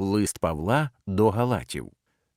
Лист Павла до Галатів.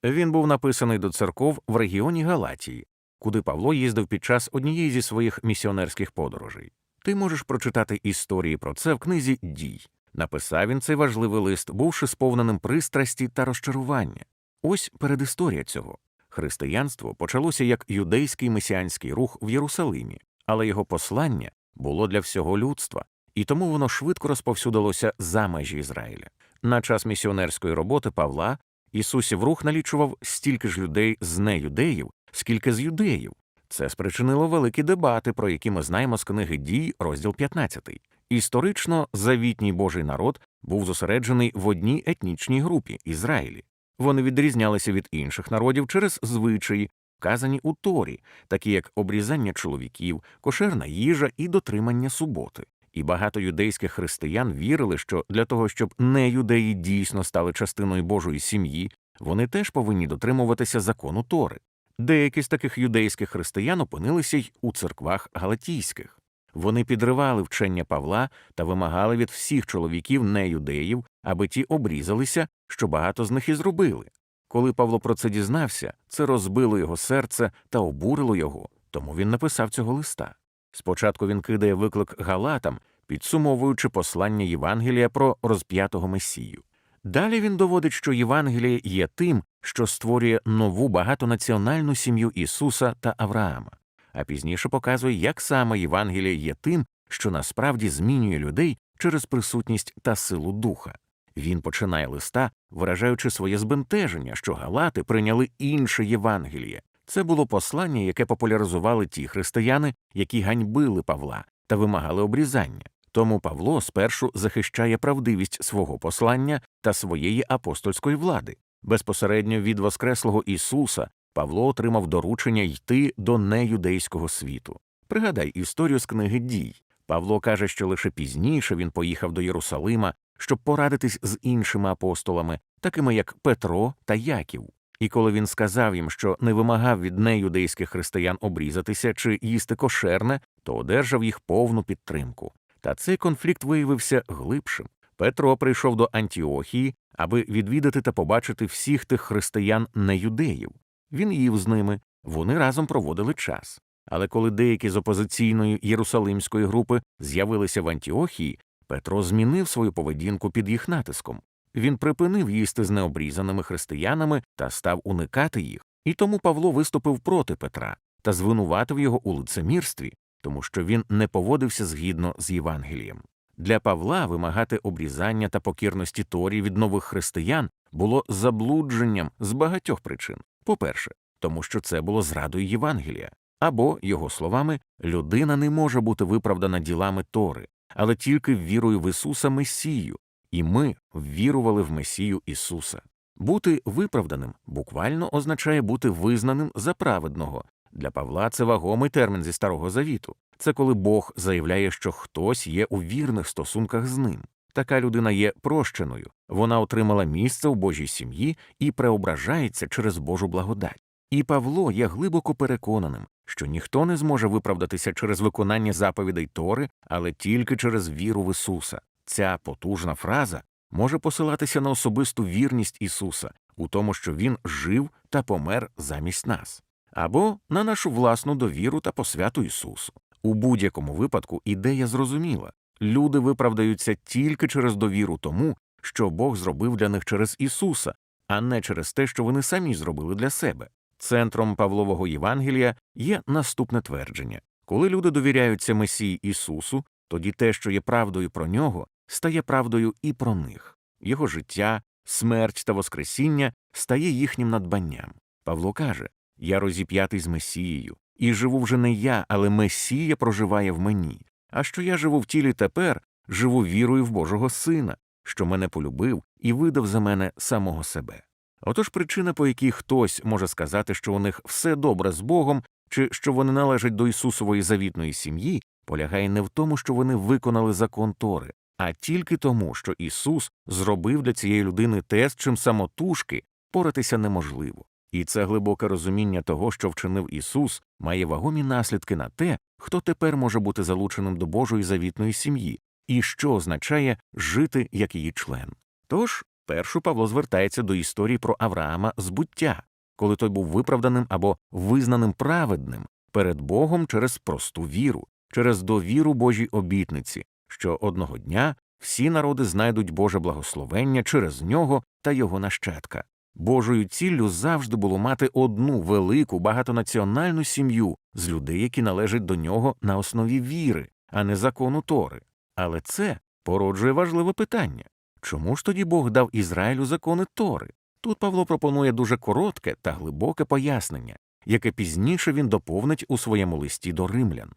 Він був написаний до церков в регіоні Галатії, куди Павло їздив під час однієї зі своїх місіонерських подорожей. Ти можеш прочитати історії про це в книзі Дій. Написав він цей важливий лист, бувши сповненим пристрасті та розчарування. Ось передісторія цього. Християнство почалося як юдейський месіанський рух в Єрусалимі, але його послання було для всього людства, і тому воно швидко розповсюдилося за межі Ізраїля. На час місіонерської роботи Павла Ісусів рух налічував стільки ж людей з неюдеїв, скільки з юдеїв. Це спричинило великі дебати, про які ми знаємо з книги дій, розділ 15. Історично завітній Божий народ був зосереджений в одній етнічній групі Ізраїлі. Вони відрізнялися від інших народів через звичаї, вказані у Торі, такі як обрізання чоловіків, кошерна їжа і дотримання суботи. І багато юдейських християн вірили, що для того, щоб не юдеї дійсно стали частиною Божої сім'ї, вони теж повинні дотримуватися закону Тори. Деякі з таких юдейських християн опинилися й у церквах галатійських. Вони підривали вчення Павла та вимагали від всіх чоловіків неюдеїв, аби ті обрізалися, що багато з них і зробили. Коли Павло про це дізнався, це розбило його серце та обурило його, тому він написав цього листа. Спочатку він кидає виклик галатам, підсумовуючи послання Євангелія про розп'ятого Месію. Далі він доводить, що Євангеліє є тим, що створює нову багатонаціональну сім'ю Ісуса та Авраама, а пізніше показує, як саме Євангеліє є тим, що насправді змінює людей через присутність та силу духа. Він починає листа, виражаючи своє збентеження, що галати прийняли інше Євангеліє. Це було послання, яке популяризували ті християни, які ганьбили Павла та вимагали обрізання. Тому Павло спершу захищає правдивість свого послання та своєї апостольської влади. Безпосередньо від Воскреслого Ісуса Павло отримав доручення йти до неюдейського світу. Пригадай історію з книги дій. Павло каже, що лише пізніше він поїхав до Єрусалима, щоб порадитись з іншими апостолами, такими як Петро та Яків. І коли він сказав їм, що не вимагав від неюдейських християн обрізатися чи їсти кошерне, то одержав їх повну підтримку. Та цей конфлікт виявився глибшим. Петро прийшов до Антіохії, аби відвідати та побачити всіх тих християн неюдеїв. Він їв з ними, вони разом проводили час. Але коли деякі з опозиційної єрусалимської групи з'явилися в Антіохії, Петро змінив свою поведінку під їх натиском. Він припинив їсти з необрізаними християнами та став уникати їх, і тому Павло виступив проти Петра та звинуватив його у лицемірстві, тому що він не поводився згідно з Євангелієм. Для Павла вимагати обрізання та покірності Торі від нових християн було заблудженням з багатьох причин. По-перше, тому що це було зрадою Євангелія, або, його словами, людина не може бути виправдана ділами Тори, але тільки вірою в Ісуса Месію, і ми ввірували в Месію Ісуса. Бути виправданим буквально означає бути визнаним за праведного. Для Павла це вагомий термін зі Старого Завіту. Це коли Бог заявляє, що хтось є у вірних стосунках з ним. Така людина є прощеною, вона отримала місце у Божій сім'ї і преображається через Божу благодать. І Павло є глибоко переконаним, що ніхто не зможе виправдатися через виконання заповідей Тори, але тільки через віру в Ісуса. Ця потужна фраза може посилатися на особисту вірність Ісуса у тому, що Він жив та помер замість нас, або на нашу власну довіру та посвяту Ісусу. У будь-якому випадку ідея зрозуміла люди виправдаються тільки через довіру тому, що Бог зробив для них через Ісуса, а не через те, що вони самі зробили для себе. Центром Павлового Євангелія є наступне твердження коли люди довіряються Месії Ісусу, тоді те, що є правдою про нього, стає правдою і про них. Його життя, смерть та Воскресіння стає їхнім надбанням. Павло каже Я розіп'ятий з Месією, і живу вже не я, але Месія проживає в мені. А що я живу в тілі тепер, живу вірою в Божого Сина, що мене полюбив і видав за мене самого себе. Отож причина, по якій хтось може сказати, що у них все добре з Богом, чи що вони належать до Ісусової завітної сім'ї, полягає не в тому, що вони виконали закон Тори, а тільки тому, що Ісус зробив для цієї людини те, з чим самотужки поратися неможливо. І це глибоке розуміння того, що вчинив Ісус, має вагомі наслідки на те, хто тепер може бути залученим до Божої завітної сім'ї, і що означає жити як її член. Тож Першу Павло звертається до історії про Авраама збуття, коли той був виправданим або визнаним праведним перед Богом через просту віру, через довіру Божій обітниці, що одного дня всі народи знайдуть Боже благословення через нього та його нащадка. Божою ціллю завжди було мати одну велику багатонаціональну сім'ю з людей, які належать до нього на основі віри, а не закону Тори. Але це породжує важливе питання чому ж тоді Бог дав Ізраїлю закони Тори? Тут Павло пропонує дуже коротке та глибоке пояснення, яке пізніше він доповнить у своєму листі до римлян.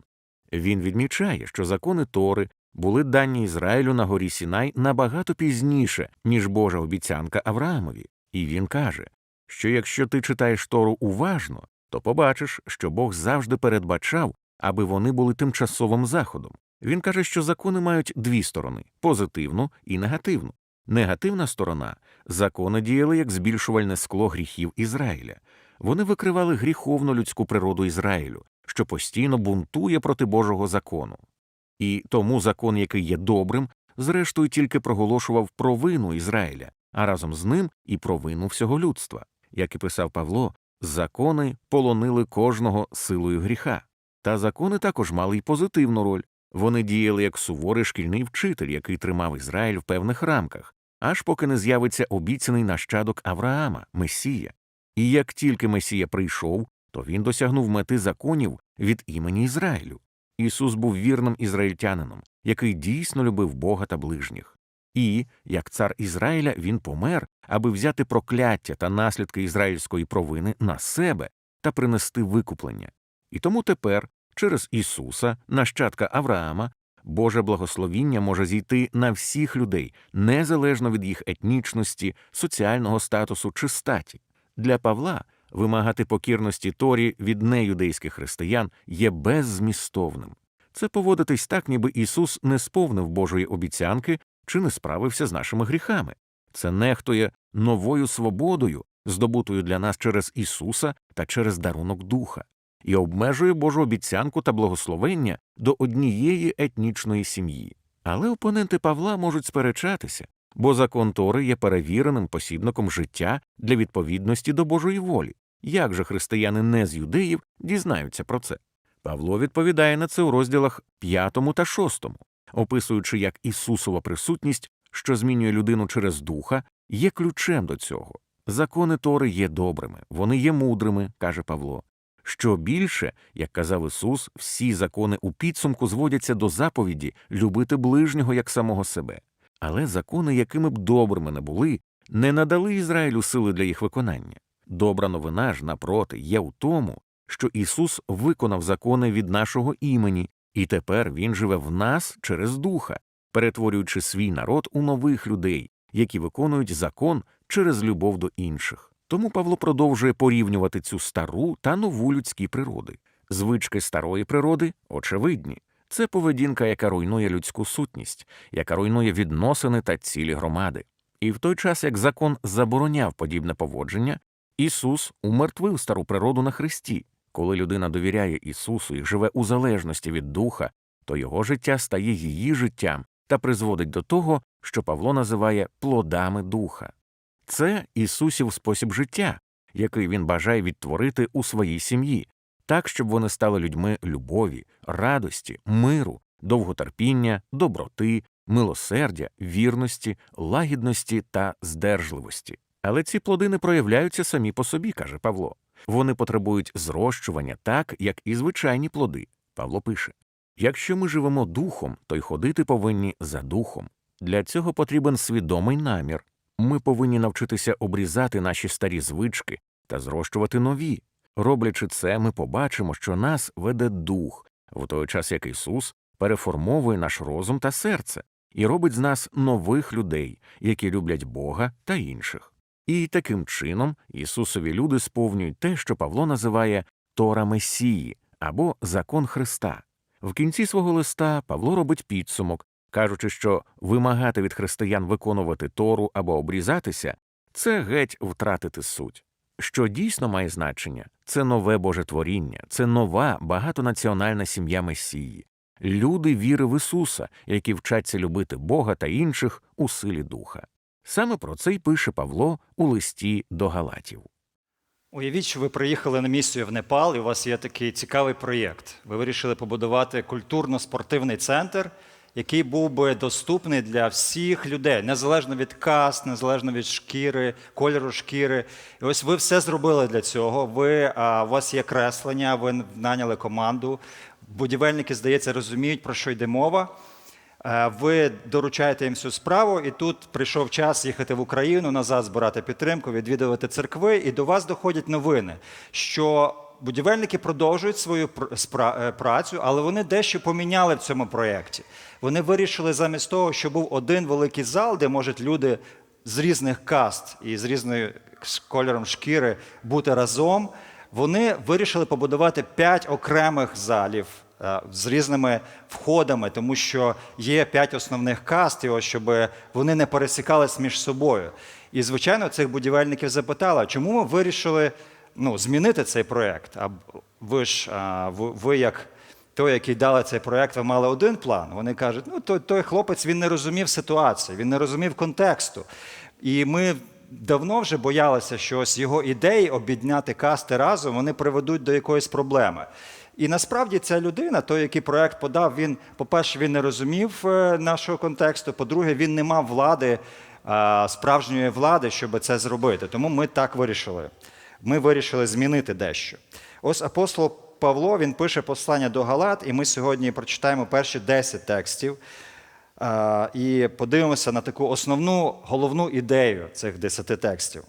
Він відмічає, що закони Тори були дані Ізраїлю на горі Сінай набагато пізніше, ніж Божа обіцянка Авраамові, і він каже, що якщо ти читаєш Тору уважно, то побачиш, що Бог завжди передбачав, аби вони були тимчасовим заходом. Він каже, що закони мають дві сторони позитивну і негативну. Негативна сторона закони діяли як збільшувальне скло гріхів Ізраїля. Вони викривали гріховну людську природу Ізраїлю, що постійно бунтує проти Божого закону. І тому закон, який є добрим, зрештою тільки проголошував провину Ізраїля, а разом з ним і провину всього людства. Як і писав Павло, закони полонили кожного силою гріха. Та закони також мали й позитивну роль. Вони діяли як суворий шкільний вчитель, який тримав Ізраїль в певних рамках, аж поки не з'явиться обіцяний нащадок Авраама, Месія. І як тільки Месія прийшов, то він досягнув мети законів від імені Ізраїлю. Ісус був вірним ізраїльтянином, який дійсно любив Бога та ближніх. І, як цар Ізраїля, він помер, аби взяти прокляття та наслідки ізраїльської провини на себе та принести викуплення. І тому тепер, через Ісуса, нащадка Авраама, Боже благословіння може зійти на всіх людей, незалежно від їх етнічності, соціального статусу чи статі. Для Павла вимагати покірності Торі від неюдейських християн є беззмістовним. Це поводитись так, ніби Ісус не сповнив Божої обіцянки чи не справився з нашими гріхами. Це нехтує новою свободою, здобутою для нас через Ісуса та через дарунок Духа, і обмежує Божу обіцянку та благословення до однієї етнічної сім'ї. Але опоненти Павла можуть сперечатися, бо закон Тори є перевіреним посібником життя для відповідності до Божої волі. Як же християни не з юдеїв дізнаються про це? Павло відповідає на це у розділах 5 та 6, описуючи, як Ісусова присутність, що змінює людину через духа, є ключем до цього. Закони Тори є добрими, вони є мудрими, каже Павло. Що більше, як казав Ісус, всі закони у підсумку зводяться до заповіді любити ближнього як самого себе. Але закони, якими б добрими не були, не надали Ізраїлю сили для їх виконання. Добра новина ж, напроти, є в тому, що Ісус виконав закони від нашого імені, і тепер Він живе в нас через Духа, перетворюючи свій народ у нових людей, які виконують закон через любов до інших. Тому Павло продовжує порівнювати цю стару та нову людські природи. Звички старої природи очевидні. Це поведінка, яка руйнує людську сутність, яка руйнує відносини та цілі громади. І в той час, як закон забороняв подібне поводження, Ісус умертвив стару природу на Христі. Коли людина довіряє Ісусу і живе у залежності від Духа, то його життя стає її життям та призводить до того, що Павло називає плодами духа. Це Ісусів спосіб життя, який він бажає відтворити у своїй сім'ї, так, щоб вони стали людьми любові, радості, миру, довготерпіння, доброти, милосердя, вірності, лагідності та здержливості. Але ці плоди не проявляються самі по собі, каже Павло. Вони потребують зрощування так, як і звичайні плоди. Павло пише якщо ми живемо духом, то й ходити повинні за духом. Для цього потрібен свідомий намір. Ми повинні навчитися обрізати наші старі звички та зрощувати нові. Роблячи це, ми побачимо, що нас веде дух, в той час як Ісус переформовує наш розум та серце і робить з нас нових людей, які люблять Бога та інших. І таким чином Ісусові люди сповнюють те, що Павло називає Тора Месії або закон Христа. В кінці свого листа Павло робить підсумок, кажучи, що вимагати від християн виконувати Тору або обрізатися це геть втратити суть. Що дійсно має значення, це нове Боже творіння, це нова багатонаціональна сім'я Месії, люди віри в Ісуса, які вчаться любити Бога та інших у силі духа. Саме про це й пише Павло у листі до Галатів. Уявіть, що ви приїхали на місію в Непал, і у вас є такий цікавий проєкт. Ви вирішили побудувати культурно-спортивний центр, який був би доступний для всіх людей, незалежно від каст, незалежно від шкіри, кольору шкіри. І ось ви все зробили для цього. Ви, а, у вас є креслення, ви наняли команду. Будівельники, здається, розуміють, про що йде мова. Е, Ви доручаєте їм всю справу, і тут прийшов час їхати в Україну, назад збирати підтримку, відвідувати церкви, і до вас доходять новини, що будівельники продовжують свою е, працю, але вони дещо поміняли в цьому проєкті. Вони вирішили замість того, що був один великий зал, де можуть люди з різних каст і з різною кольором шкіри бути разом. Вони вирішили побудувати п'ять окремих залів е, з різними входами, тому що є п'ять основних каст, ось, щоб вони не пересікались між собою. І, звичайно, цих будівельників запитали, чому ми вирішили ну, змінити цей проєкт? Ви ж ви, як той, який дали цей проєкт, ви мали один план. Вони кажуть, ну той, той хлопець він не розумів ситуації, він не розумів контексту. І ми давно вже боялися, що ось його ідеї об'єднати касти разом вони приведуть до якоїсь проблеми. І насправді ця людина, той, який проект подав, він, по-перше, він не розумів е, нашого контексту. По-друге, він не мав влади, справжньої влади, щоб це зробити. Тому ми так вирішили. Ми вирішили змінити дещо. Ось апостол Павло він пише послання до Галат, і ми сьогодні прочитаємо перші 10 текстів. І подивимося на таку основну головну ідею цих 10 текстів.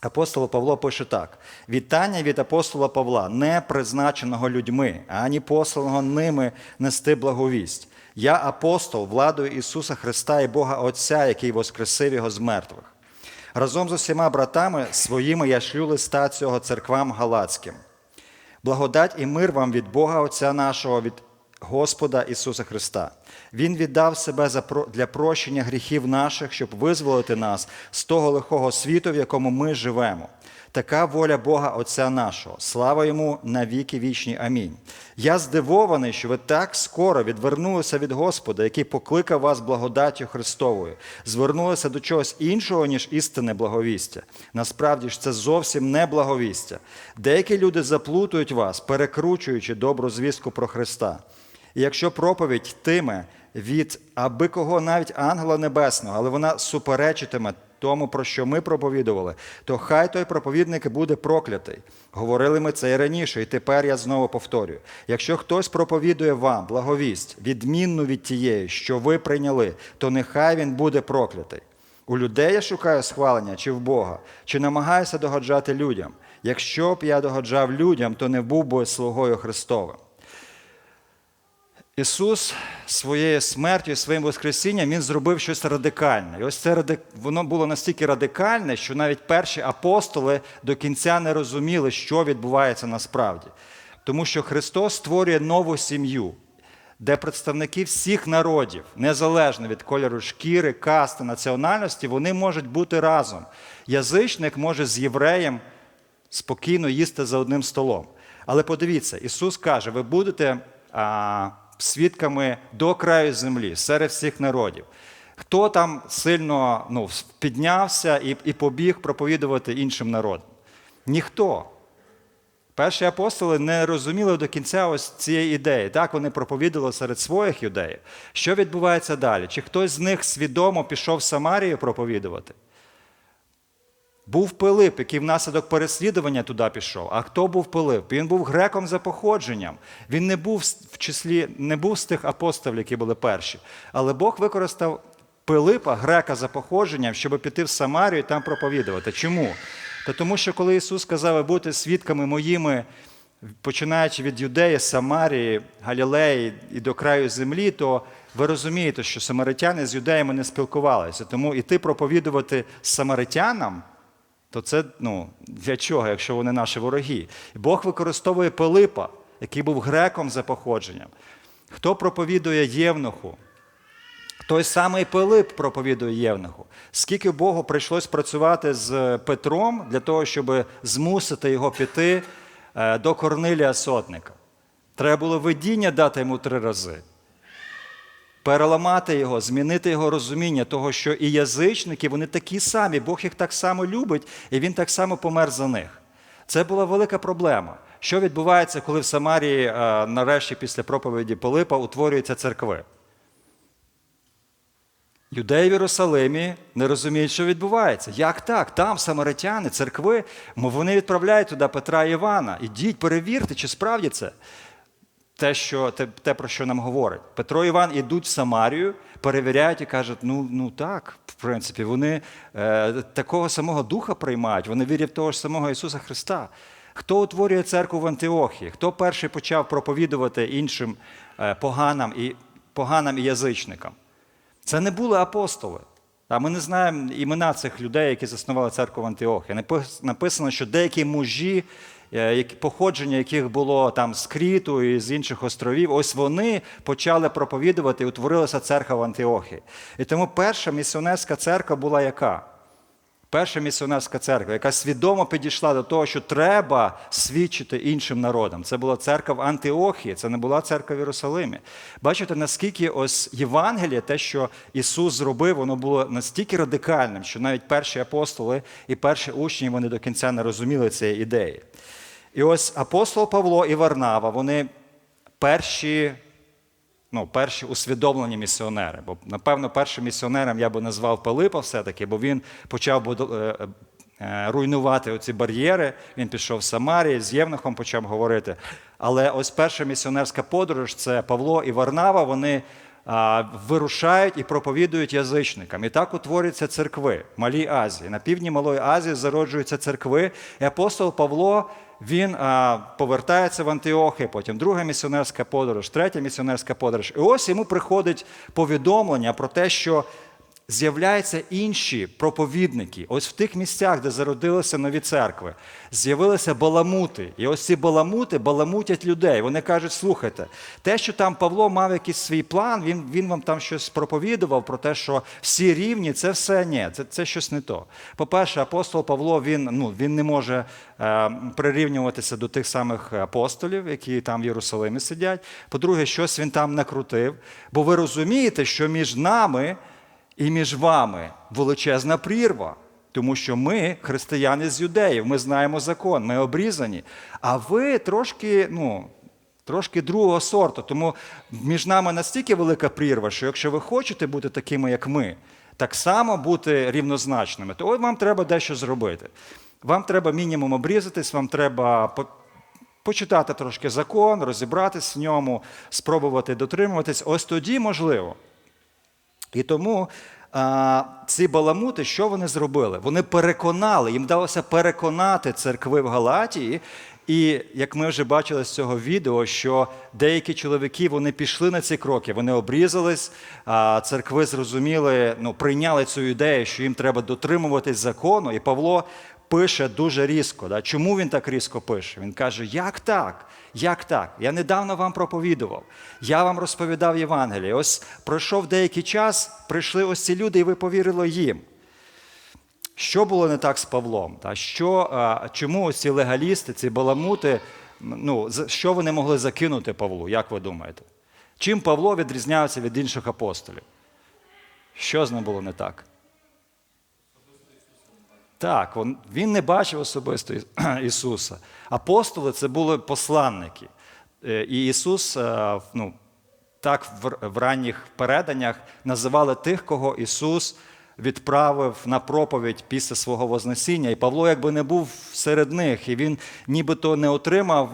Апостол Павло пише так: вітання від апостола Павла, не призначеного людьми, ані посланого ними нести благовість. Я апостол владою Ісуса Христа і Бога Отця, який воскресив його з мертвих. Разом з усіма братами своїми я шлю листа цього церквам галацьким. Благодать і мир вам від Бога Отця нашого, від Господа Ісуса Христа. Він віддав себе для прощення гріхів наших, щоб визволити нас з того лихого світу, в якому ми живемо. Така воля Бога Отця нашого. Слава йому на віки вічні. Амінь. Я здивований, що ви так скоро відвернулися від Господа, який покликав вас благодаттю Христовою, звернулися до чогось іншого, ніж істинне благовістя. Насправді ж це зовсім не благовістя. Деякі люди заплутують вас, перекручуючи добру звістку про Христа. І якщо проповідь йтиме від аби кого навіть ангела небесного, але вона суперечитиме тому, про що ми проповідували, то хай той проповідник буде проклятий. Говорили ми це і раніше, і тепер я знову повторюю. Якщо хтось проповідує вам благовість, відмінну від тієї, що ви прийняли, то нехай він буде проклятий. У людей я шукаю схвалення чи в Бога, чи намагаюся догоджати людям. Якщо б я догоджав людям, то не був би слугою Христовим. Ісус своєю смертю своїм Воскресінням Він зробив щось радикальне. І ось це воно було настільки радикальне, що навіть перші апостоли до кінця не розуміли, що відбувається насправді. Тому що Христос створює нову сім'ю, де представники всіх народів, незалежно від кольору шкіри, касти, національності, вони можуть бути разом. Язичник може з євреєм спокійно їсти за одним столом. Але подивіться, Ісус каже: ви будете свідками до краю землі, серед всіх народів. Хто там сильно ну, піднявся і, і побіг проповідувати іншим народам? Ніхто. Перші апостоли не розуміли до кінця ось цієї ідеї. Так, вони проповідували серед своїх юдеїв. Що відбувається далі? Чи хтось з них свідомо пішов в Самарію проповідувати? Був Пилип, який внаслідок переслідування туди пішов. А хто був Пилип? Він був греком за походженням. Він не був в числі, не був з тих апостолів, які були перші. Але Бог використав Пилипа, грека за походженням, щоб піти в Самарію і там проповідувати. Чому? Та тому, що коли Ісус сказав, ви будете свідками моїми, починаючи від Юдеї, Самарії, Галілеї і до краю землі, то ви розумієте, що самаритяни з юдеями не спілкувалися. Тому іти проповідувати самаритянам то це ну, для чого, якщо вони наші вороги? Бог використовує Пилипа, який був греком за походженням. Хто проповідує Євнуху? Той самий Пилип проповідує Євнуху. Скільки Богу прийшлось працювати з Петром для того, щоб змусити його піти е, до Корнилія Сотника? Треба було видіння дати йому три рази. Переламати його, змінити його розуміння того, що і язичники, вони такі самі, Бог їх так само любить, і він так само помер за них. Це була велика проблема. Що відбувається, коли в Самарії, е, нарешті, після проповіді Пилипа, утворюються церкви? Юдеї в Єрусалимі не розуміють, що відбувається. Як так? Там самаритяни, церкви, вони відправляють туди Петра і Івана. Ідіть, перевірте, чи справді це те, що, те, те, про що нам говорить. Петро і Іван ідуть в Самарію, перевіряють і кажуть, ну, ну так, в принципі, вони е, такого самого духа приймають, вони вірять в того ж самого Ісуса Христа. Хто утворює церкву в Антиохії? Хто перший почав проповідувати іншим е, поганам і, поганам і язичникам? Це не були апостоли. А ми не знаємо імена цих людей, які заснували церкву в Антиохії. Напис- Написано, що деякі мужі, походження яких було там з Кріту і з інших островів, ось вони почали проповідувати і утворилася церква в Антиохії. І тому перша місіонерська церква була яка? Перша місіонерська церква, яка свідомо підійшла до того, що треба свідчити іншим народам. Це була церква в Антиохії, це не була церква в Єрусалимі. Бачите, наскільки ось Євангеліє, те, що Ісус зробив, воно було настільки радикальним, що навіть перші апостоли і перші учні вони до кінця не розуміли цієї ідеї. І ось апостол Павло і Варнава, вони перші ну, перші усвідомлені місіонери. Бо, напевно, першим місіонером я би назвав Пилипа все-таки, бо він почав е, е, руйнувати оці бар'єри. Він пішов в Самарії, з Євнухом почав говорити. Але ось перша місіонерська подорож це Павло і Варнава. Вони вирушають і проповідують язичникам. І так утворюються церкви в Малій Азії. На півдні Малої Азії зароджуються церкви. І апостол Павло він повертається в Антиохи, потім друга місіонерська подорож, третя місіонерська подорож. І ось йому приходить повідомлення про те, що з'являються інші проповідники. Ось в тих місцях, де зародилися нові церкви, з'явилися баламути. І ось ці баламути баламутять людей. Вони кажуть: слухайте, те, що там Павло мав якийсь свій план, він, він вам там щось проповідував про те, що всі рівні, це все ні, це, це щось не то. По-перше, апостол Павло він, ну, він не може е, прирівнюватися до тих самих апостолів, які там в Єрусалимі сидять. По-друге, щось він там накрутив. Бо ви розумієте, що між нами і між вами величезна прірва. Тому що ми, християни з юдеїв, ми знаємо закон, ми обрізані. А ви трошки, ну, трошки другого сорту. Тому між нами настільки велика прірва, що якщо ви хочете бути такими, як ми, так само бути рівнозначними, то от вам треба дещо зробити. Вам треба мінімум обрізатись, вам треба почитати трошки закон, розібратись в ньому, спробувати дотримуватись. Ось тоді можливо. І тому а, ці баламути, що вони зробили? Вони переконали, їм вдалося переконати церкви в Галатії. І як ми вже бачили з цього відео, що деякі чоловіки вони пішли на ці кроки, вони обрізались, а церкви зрозуміли, ну, прийняли цю ідею, що їм треба дотримуватись закону. І Павло пише дуже різко. Да? Чому він так різко пише? Він каже: Як так? Як так? Я недавно вам проповідував, я вам розповідав Євангеліє. Ось пройшов деякий час, прийшли ось ці люди, і ви повірили їм. Що було не так з Павлом? Та що, а, чому ось ці легалісти, ці баламути, ну, що вони могли закинути Павлу, як ви думаєте? Чим Павло відрізнявся від інших апостолів? Що з ним було не так? Так, він, не бачив особисто Ісуса. Апостоли це були посланники. Е, І Ісус е, ну, так в ранніх переданнях називали тих, кого Ісус відправив на проповідь після свого Вознесіння. І Павло якби не був серед них, і він нібито не отримав,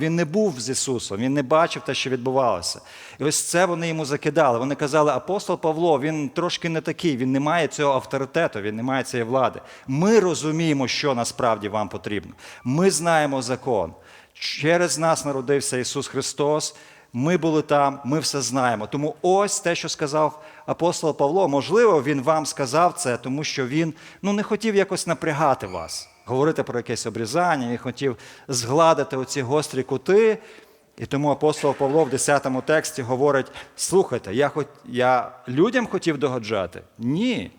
він не був з Ісусом, він не бачив те, що відбувалося. І ось це вони йому закидали. Вони казали, апостол Павло, він трошки не такий, він не має цього авторитету, він не має цієї влади. Ми розуміємо, що насправді вам потрібно. Ми знаємо закон. Через нас народився Ісус Христос. Ми були там, ми все знаємо. Тому ось те, що сказав апостол Павло, можливо, він вам сказав це, тому що він ну, не хотів якось напрягати вас, говорити про якесь обрізання, він хотів згладити оці гострі кути. І тому апостол Павло в 10 тексті говорить: слухайте, я, хот... я людям хотів догоджати? Ні.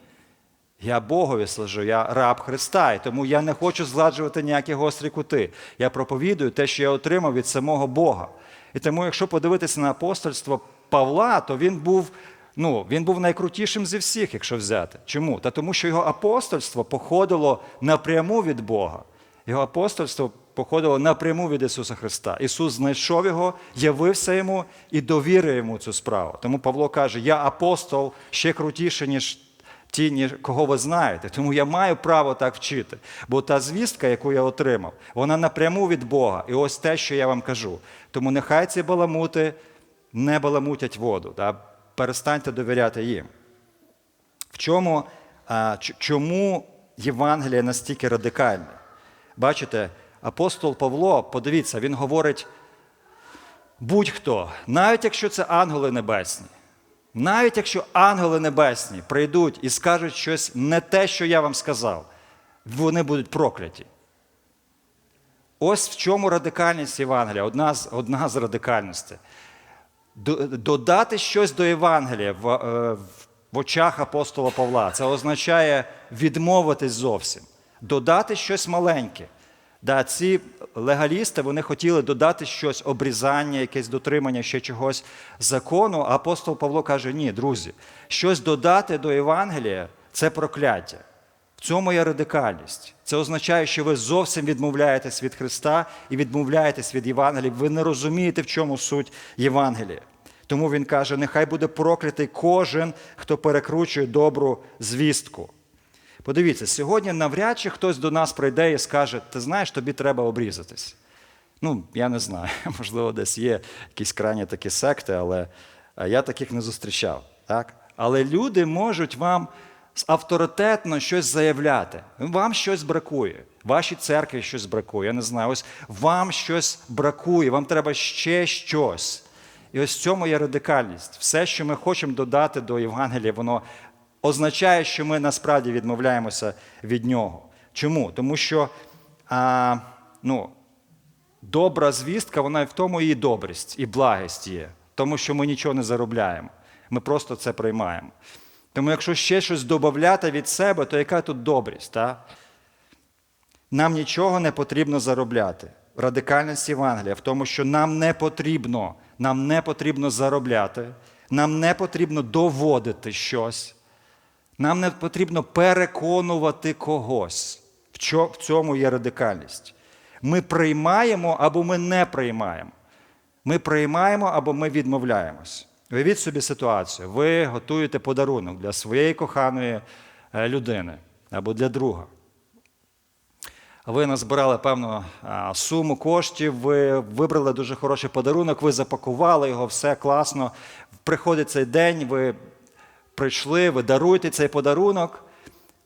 Я Богові служу, я раб Христа, і тому я не хочу згладжувати ніякі гострі кути. Я проповідую те, що я отримав від самого Бога. І тому, якщо подивитися на апостольство Павла, то він був, ну, він був найкрутішим зі всіх, якщо взяти. Чому? Та тому, що його апостольство походило напряму від Бога. Його апостольство походило напряму від Ісуса Христа. Ісус знайшов його, явився йому і довірив йому цю справу. Тому Павло каже: Я апостол ще крутіший, ніж ті, кого ви знаєте. Тому я маю право так вчити. Бо та звістка, яку я отримав, вона напряму від Бога. І ось те, що я вам кажу. Тому нехай ці баламути не баламутять воду. Да? Перестаньте довіряти їм. В чому, а, чому Євангеліє настільки радикальне? Бачите, апостол Павло, подивіться, він говорить будь-хто, навіть якщо це ангели небесні, навіть якщо ангели небесні прийдуть і скажуть щось не те, що я вам сказав, вони будуть прокляті. Ось в чому радикальність Євангелія, одна з, одна з радикальностей. Додати щось до Євангелія в, е, в очах апостола Павла, це означає відмовитись зовсім, додати щось маленьке. Да, ці легалісти вони хотіли додати щось, обрізання, якесь дотримання ще чогось закону. А апостол Павло каже: ні, друзі, щось додати до Євангелія це прокляття. Цьому є радикальність. Це означає, що ви зовсім відмовляєтесь від Христа і відмовляєтесь від Євангелія. Ви не розумієте, в чому суть Євангелія. Тому він каже: нехай буде проклятий кожен, хто перекручує добру звістку. Подивіться, сьогодні навряд чи хтось до нас прийде і скаже: ти знаєш, тобі треба обрізатись. Ну, я не знаю, можливо, десь є якісь крайні такі секти, але я таких не зустрічав. Так? Але люди можуть вам авторитетно щось заявляти. Вам щось бракує, вашій церкві щось бракує. Я не знаю, ось вам щось бракує, вам треба ще щось. І ось в цьому є радикальність. Все, що ми хочемо додати до Євангелія, воно означає, що ми насправді відмовляємося від нього. Чому? Тому що а, ну, добра звістка, вона і в тому її добрість і благість є, тому що ми нічого не заробляємо. Ми просто це приймаємо. Тому якщо ще щось додати від себе, то яка тут добрість? Та? Нам нічого не потрібно заробляти. Радикальність Євангелія в тому, що нам не потрібно, нам не потрібно заробляти, нам не потрібно доводити щось, нам не потрібно переконувати когось. В цьому є радикальність. Ми приймаємо або ми не приймаємо. Ми приймаємо або ми відмовляємось. Уявіть собі ситуацію. Ви готуєте подарунок для своєї коханої е, людини або для друга. Ви назбирали певну суму коштів, ви вибрали дуже хороший подарунок, ви запакували його, все класно. Приходить цей день, ви прийшли, ви даруєте цей подарунок,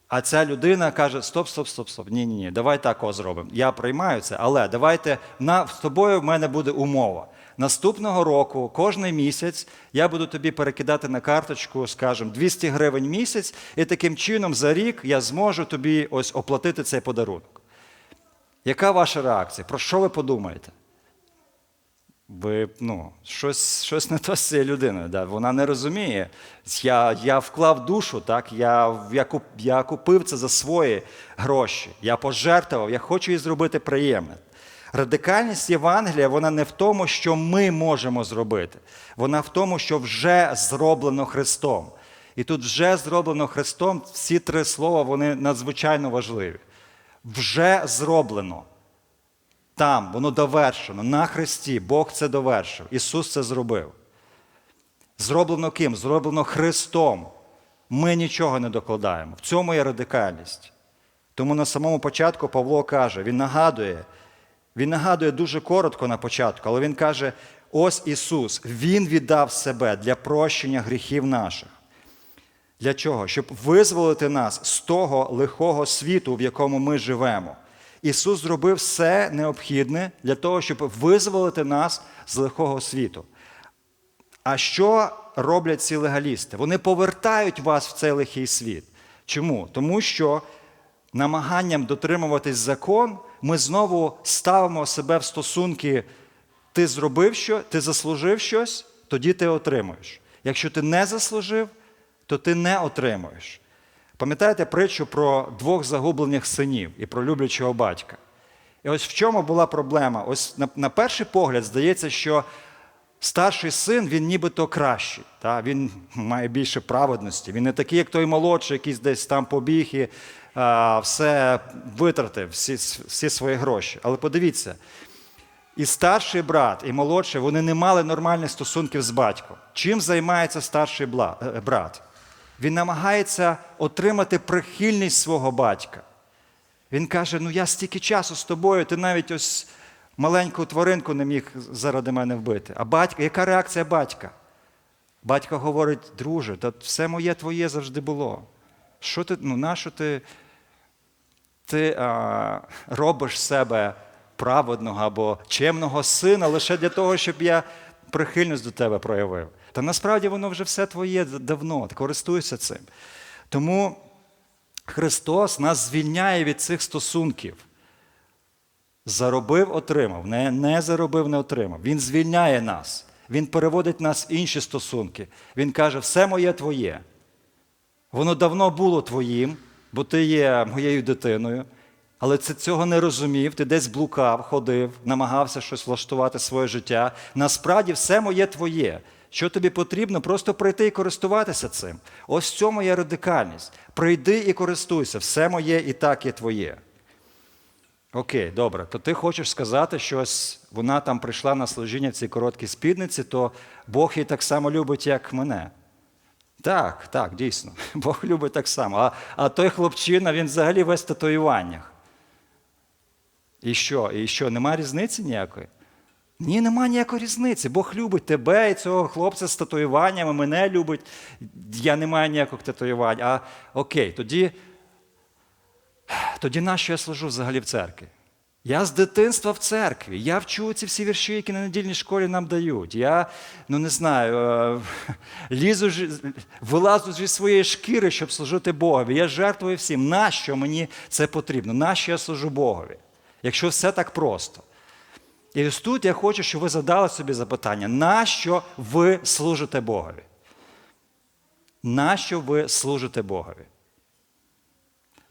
а ця людина каже: Стоп, стоп, стоп, стоп. Ні, ні, ні, давай так зробимо. Я приймаю це, але давайте на, з тобою в мене буде умова. Наступного року, кожний місяць, я буду тобі перекидати на карточку, скажімо, 200 гривень місяць, і таким чином за рік я зможу тобі ось оплатити цей подарунок. Яка ваша реакція? Про що ви подумаєте? Ви, ну, щось, щось не то з цією людиною. Да? Вона не розуміє. Я, я вклав душу, так? Я, я, куп, я купив це за свої гроші. Я пожертвував, я хочу їй зробити приємне. Радикальність Євангелія, вона не в тому, що ми можемо зробити. Вона в тому, що вже зроблено Христом. І тут вже зроблено Христом, всі три слова вони надзвичайно важливі. Вже зроблено. Там, воно довершено, на Христі. Бог це довершив. Ісус це зробив. Зроблено ким? Зроблено Христом. Ми нічого не докладаємо. В цьому є радикальність. Тому на самому початку Павло каже, він нагадує, він нагадує дуже коротко на початку, але він каже: ось Ісус, Він віддав себе для прощення гріхів наших. Для чого? Щоб визволити нас з того лихого світу, в якому ми живемо. Ісус зробив все необхідне для того, щоб визволити нас з лихого світу. А що роблять ці легалісти? Вони повертають вас в цей лихий світ. Чому? Тому що намаганням дотримуватись закон, ми знову ставимо себе в стосунки: ти зробив що, ти заслужив щось, тоді ти отримуєш. Якщо ти не заслужив, то ти не отримуєш. Пам'ятаєте притчу про двох загублених синів і про люблячого батька? І ось в чому була проблема? Ось на, на перший погляд здається, що Старший син, він нібито кращий, та? він має більше праведності. Він не такий, як той молодший, який десь там побіг і а, все витратив, всі, всі свої гроші. Але подивіться, і старший брат, і молодший, вони не мали нормальних стосунків з батьком. Чим займається старший е, брат? Він намагається отримати прихильність свого батька. Він каже: ну я стільки часу з тобою, ти навіть ось маленьку тваринку не міг заради мене вбити. А батько, яка реакція батька? Батько говорить, друже, та все моє твоє завжди було. Що ти, ну нащо ти, ти а, робиш себе праведного або чемного сина лише для того, щоб я прихильність до тебе проявив? Та насправді воно вже все твоє давно, користуйся цим. Тому Христос нас звільняє від цих стосунків. Заробив, отримав, не, не заробив, не отримав. Він звільняє нас. Він переводить нас в інші стосунки. Він каже, все моє твоє. Воно давно було твоїм, бо ти є моєю дитиною, але ти цього не розумів, ти десь блукав, ходив, намагався щось влаштувати своє життя. Насправді все моє твоє. Що тобі потрібно, просто прийти і користуватися цим. Ось в цьому є радикальність. Прийди і користуйся, все моє і так є твоє. Окей, добре. То ти хочеш сказати, що ось вона там прийшла на служіння в цій короткій спідниці, то Бог її так само любить, як мене. Так, так, дійсно. Бог любить так само. А, а той хлопчина, він взагалі весь в татуюваннях. І що? І що, нема різниці ніякої? Ні, нема ніякої різниці. Бог любить тебе і цього хлопця з татуюваннями, мене любить. Я не маю ніяких татуювань. А окей, тоді, тоді нащо я служу взагалі в церкві? Я з дитинства в церкві. Я вчу ці всі вірші, які на недільній школі нам дають. Я, ну не знаю, е, лізу, вилазу зі своєї шкіри, щоб служити Богові. Я жертвую всім. Нащо мені це потрібно? Нащо я служу Богові? Якщо все так просто. І ось тут я хочу, щоб ви задали собі запитання, нащо ви служите Богові? Нащо ви служите Богові?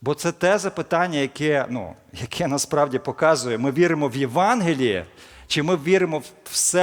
Бо це те запитання, яке, ну, яке насправді показує, ми віримо в Євангеліє, чи ми віримо в все